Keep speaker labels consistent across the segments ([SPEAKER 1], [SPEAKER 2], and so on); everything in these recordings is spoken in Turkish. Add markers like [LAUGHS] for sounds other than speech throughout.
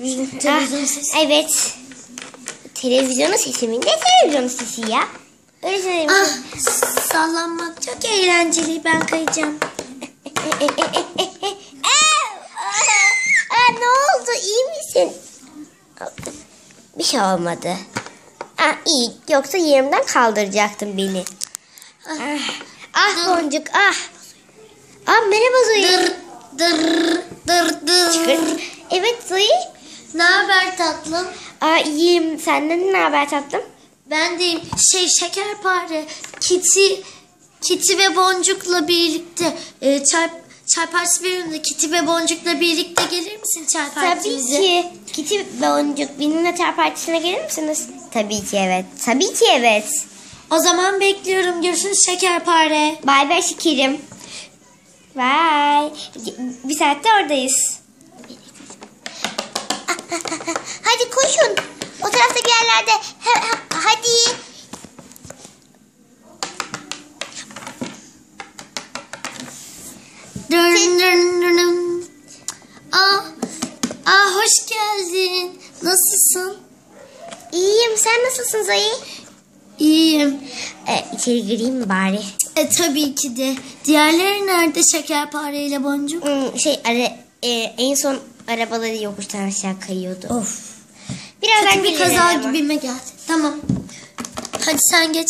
[SPEAKER 1] Televizyon sesi.
[SPEAKER 2] Evet. Televizyonun sesi mi? Ne televizyonun sesi ya? Öyle söyleyeyim.
[SPEAKER 1] Ah, sallanmak çok eğlenceli. Ben kayacağım.
[SPEAKER 2] Aa, ne oldu? İyi misin? Bir şey olmadı. Ah, iyi. Yoksa yerimden kaldıracaktın beni. Ah, ah boncuk ah. Ah merhaba Zoe.
[SPEAKER 1] Dır dır dır dır.
[SPEAKER 2] Çıkır. Evet Zoe.
[SPEAKER 1] Ne haber tatlım?
[SPEAKER 2] Aa, iyiyim. Senden ne haber tatlım?
[SPEAKER 1] Ben de şey şekerpare, Kitty, Kitty ve Boncuk'la birlikte e, çay, çay partisi bölümünde Kitty ve Boncuk'la birlikte gelir misin çay
[SPEAKER 2] Tabii
[SPEAKER 1] partimize?
[SPEAKER 2] ki. Kitty Boncuk benimle çay partisine gelir misiniz? Tabii ki evet. Tabii ki evet.
[SPEAKER 1] O zaman bekliyorum. Görüşürüz şekerpare.
[SPEAKER 2] Bay bay şekerim. Bye. Bir saatte oradayız. Hadi koşun. O tarafta bir yerlerde. Ha- ha- Hadi.
[SPEAKER 1] Dın dın dın dın. Aa, aa hoş geldin. Nasılsın?
[SPEAKER 2] İyiyim. Sen nasılsın Zoe?
[SPEAKER 1] İyiyim.
[SPEAKER 2] Ee, içeri gireyim mi bari?
[SPEAKER 1] E tabii ki de. Diğerleri nerede şekerpare ile boncuk?
[SPEAKER 2] Hmm, şey ara, e, en son arabaları yokuştan aşağı kayıyordu.
[SPEAKER 1] Of.
[SPEAKER 2] Birazdan
[SPEAKER 1] Kötü bir kaza gibime geldi. Tamam. Hadi sen geç.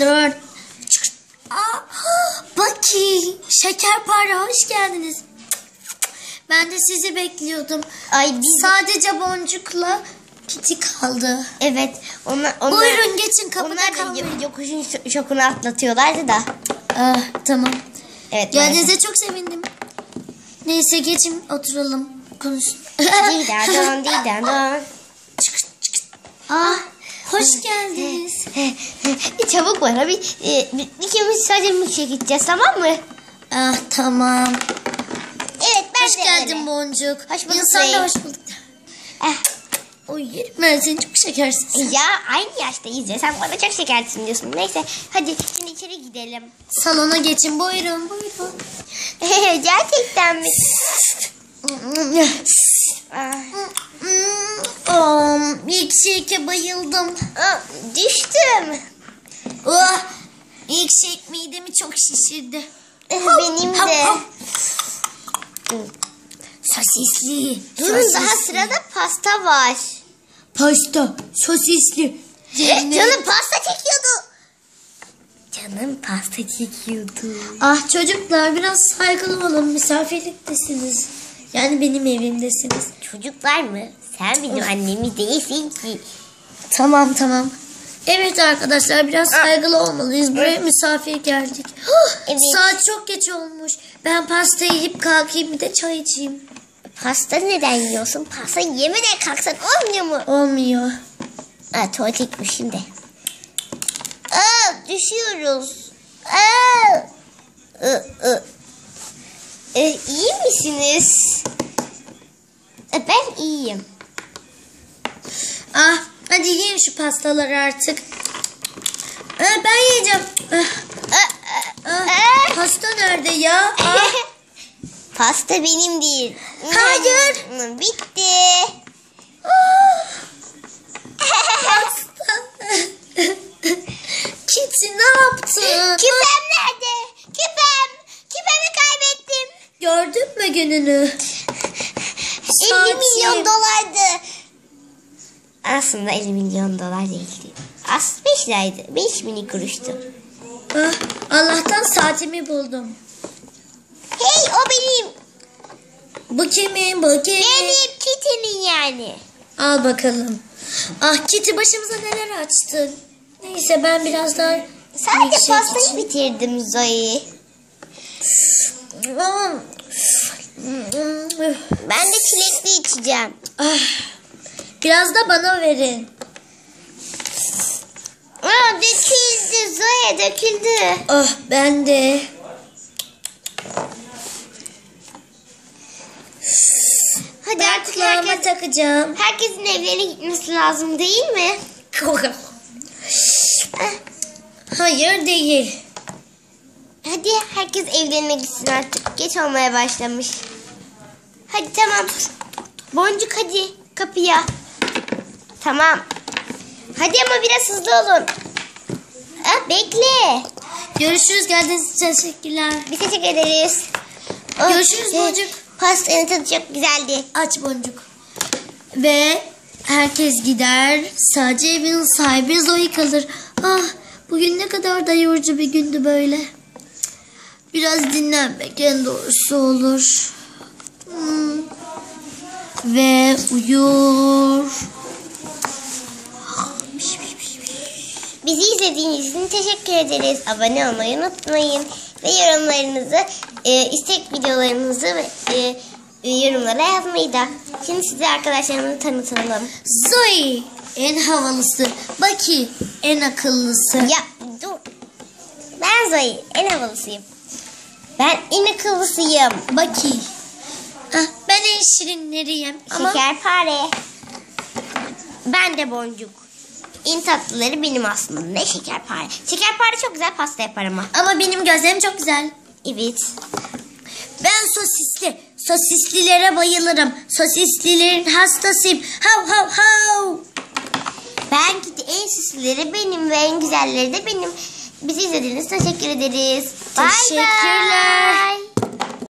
[SPEAKER 1] Dur. Çık. Aa, Baki, şekerpare hoş geldiniz. Ben de sizi bekliyordum.
[SPEAKER 2] Ay biz
[SPEAKER 1] Sadece boncukla Kitty kaldı.
[SPEAKER 2] Evet. Onlar, onlar,
[SPEAKER 1] Buyurun geçin kapıda
[SPEAKER 2] Onlar da
[SPEAKER 1] kalmayın.
[SPEAKER 2] yo- yokuşun şo- şokunu atlatıyorlardı da.
[SPEAKER 1] Ah, tamam.
[SPEAKER 2] Evet.
[SPEAKER 1] Geldiğinize çok sevindim. Neyse geçin oturalım. Konuşun.
[SPEAKER 2] Didadon didadon.
[SPEAKER 1] ah, hoş geldiniz.
[SPEAKER 2] çabuk bana bir, e, bir ikimiz sadece milkshake gideceğiz tamam mı?
[SPEAKER 1] Ah tamam.
[SPEAKER 2] Evet ben
[SPEAKER 1] Hoş
[SPEAKER 2] de
[SPEAKER 1] geldin
[SPEAKER 2] öyle.
[SPEAKER 1] Boncuk.
[SPEAKER 2] Hoş bulduk
[SPEAKER 1] İnsan da hoş bulduk.
[SPEAKER 2] Eh,
[SPEAKER 1] Oy yerim ben seni çok şekersin.
[SPEAKER 2] ya aynı yaştayız ya sen bana çok şekersin diyorsun. Neyse hadi şimdi içeri gidelim.
[SPEAKER 1] Salona geçin buyurun buyurun. [LAUGHS]
[SPEAKER 2] Gerçekten mi?
[SPEAKER 1] Oh, milkshake'e bayıldım.
[SPEAKER 2] düştüm.
[SPEAKER 1] Oh, milkshake midemi çok şişirdi.
[SPEAKER 2] Benim
[SPEAKER 1] Hap,
[SPEAKER 2] de.
[SPEAKER 1] Sosisli.
[SPEAKER 2] Durun daha sırada pasta var.
[SPEAKER 1] Pasta, sosisli.
[SPEAKER 2] Canım pasta çekiyordu. Canım pasta çekiyordu.
[SPEAKER 1] Ah çocuklar biraz saygılı olun misafirliktesiniz. Yani benim evimdesiniz.
[SPEAKER 2] Çocuklar mı? Sen benim annemiz değilsin ki.
[SPEAKER 1] Tamam tamam. Evet arkadaşlar biraz saygılı olmalıyız. Buraya misafir geldik.
[SPEAKER 2] Evet.
[SPEAKER 1] Saat çok geç olmuş. Ben pasta yiyip kalkayım bir de çay içeyim.
[SPEAKER 2] Pasta neden yiyorsun? Pasta yemeden kalksan olmuyor mu?
[SPEAKER 1] Olmuyor.
[SPEAKER 2] Ha, tuvalete gitmişim de. Aa, düşüyoruz. Aa. I. E, iyi misiniz? Ben iyiyim.
[SPEAKER 1] Ah hadi yiyin şu pastaları artık. Ah, ben yiyeceğim. Ah,
[SPEAKER 2] Aa, aa,
[SPEAKER 1] ah,
[SPEAKER 2] aa.
[SPEAKER 1] pasta nerede ya? Ah, [LAUGHS]
[SPEAKER 2] Pasta benim değil.
[SPEAKER 1] Hayır.
[SPEAKER 2] Hmm, Bitti.
[SPEAKER 1] pasta. Kitty ne yaptın?
[SPEAKER 2] Küpem nerede? Küpem. Küpemi kaybettim.
[SPEAKER 1] Gördün mü gününü?
[SPEAKER 2] 50 milyon dolardı. Aslında 50 milyon dolar değildi. As 5 liraydı. 5 mini kuruştu.
[SPEAKER 1] Ah, Allah'tan saatimi buldum.
[SPEAKER 2] Hey o benim.
[SPEAKER 1] Bu kimin? Bu kimin?
[SPEAKER 2] Benim kitinin yani.
[SPEAKER 1] Al bakalım. Ah Kitty başımıza neler açtın. Neyse ben biraz daha
[SPEAKER 2] Sadece
[SPEAKER 1] milkshake
[SPEAKER 2] pastayı
[SPEAKER 1] içeyim.
[SPEAKER 2] bitirdim Zoe. Ben de çilekli içeceğim.
[SPEAKER 1] Ah, Biraz da bana verin.
[SPEAKER 2] Aa, döküldü Zoe döküldü.
[SPEAKER 1] Ah ben de.
[SPEAKER 2] Hadi
[SPEAKER 1] Ben
[SPEAKER 2] herkes,
[SPEAKER 1] takacağım.
[SPEAKER 2] herkesin evlerine gitmesi lazım değil mi?
[SPEAKER 1] Hayır değil.
[SPEAKER 2] Ha, hadi herkes evlenmek gitsin artık. Geç olmaya başlamış. Hadi tamam. Boncuk hadi kapıya. Tamam. Hadi ama biraz hızlı olun. Ah, bekle.
[SPEAKER 1] Görüşürüz geldiğiniz için teşekkürler.
[SPEAKER 2] Biz teşekkür ederiz. Oh,
[SPEAKER 1] Görüşürüz
[SPEAKER 2] e,
[SPEAKER 1] Boncuk.
[SPEAKER 2] Pastanın tadı çok güzeldi.
[SPEAKER 1] Aç boncuk. Ve herkes gider. Sadece evin sahibi Zoe kalır. Ah bugün ne kadar da yorucu bir gündü böyle. Biraz dinlenmek en doğrusu olur. Hmm. Ve uyur.
[SPEAKER 2] Bizi izlediğiniz için teşekkür ederiz. Abone olmayı unutmayın. Ve yorumlarınızı, e, istek videolarınızı ve e, yorumlara yazmayı da. Şimdi size arkadaşlarımızı tanıtalım.
[SPEAKER 1] Zoe en havalısı. Baki en akıllısı.
[SPEAKER 2] Ya dur. Ben Zoe. En havalısıyım. Ben en akıllısıyım.
[SPEAKER 1] Baki. Ah, ben en şirinleriyim. Ama
[SPEAKER 2] Şekerpare. Ben de boncuk. En tatlıları benim aslında. Ne şekerpare. Şekerpare çok güzel pasta yapar ama.
[SPEAKER 1] ama benim gözlerim çok güzel.
[SPEAKER 2] Evet.
[SPEAKER 1] Ben sosisli. Sosislilere bayılırım. Sosislilerin hastasıyım. Hav hav hav.
[SPEAKER 2] Belki de en süslüleri benim ve en güzelleri de benim. Bizi izlediğiniz teşekkür ederiz. Bye
[SPEAKER 1] Teşekkürler.
[SPEAKER 2] bye.